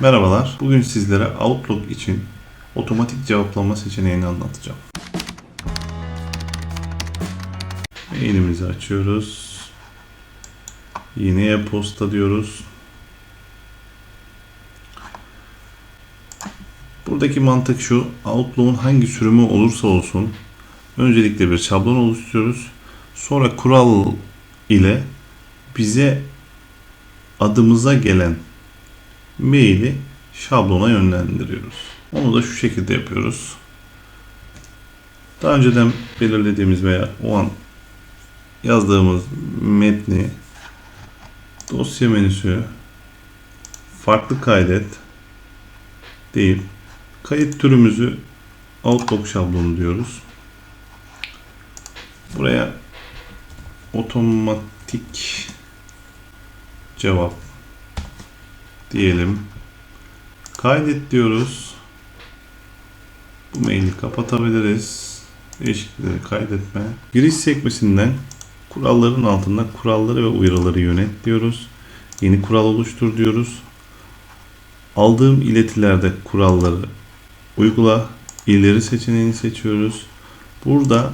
Merhabalar. Bugün sizlere Outlook için otomatik cevaplama seçeneğini anlatacağım. Mailimizi açıyoruz. Yeni e-posta diyoruz. Buradaki mantık şu. Outlook'un hangi sürümü olursa olsun öncelikle bir şablon oluşturuyoruz. Sonra kural ile bize adımıza gelen maili şablona yönlendiriyoruz. Onu da şu şekilde yapıyoruz. Daha önceden belirlediğimiz veya o an yazdığımız metni dosya menüsü farklı kaydet deyip kayıt türümüzü Outlook şablonu diyoruz. Buraya otomatik cevap diyelim. Kaydet diyoruz. Bu maili kapatabiliriz. Değişiklikleri kaydetme. Giriş sekmesinden kuralların altında kuralları ve uyarıları yönet diyoruz. Yeni kural oluştur diyoruz. Aldığım iletilerde kuralları uygula. ileri seçeneğini seçiyoruz. Burada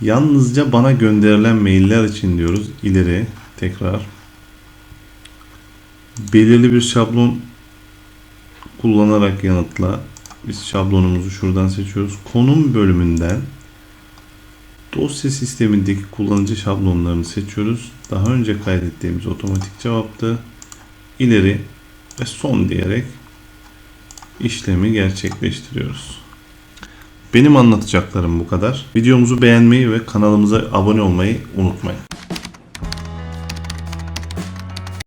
yalnızca bana gönderilen mailler için diyoruz. İleri tekrar belirli bir şablon kullanarak yanıtla. Biz şablonumuzu şuradan seçiyoruz. Konum bölümünden dosya sistemindeki kullanıcı şablonlarını seçiyoruz. Daha önce kaydettiğimiz otomatik cevaptı. İleri ve son diyerek işlemi gerçekleştiriyoruz. Benim anlatacaklarım bu kadar. Videomuzu beğenmeyi ve kanalımıza abone olmayı unutmayın.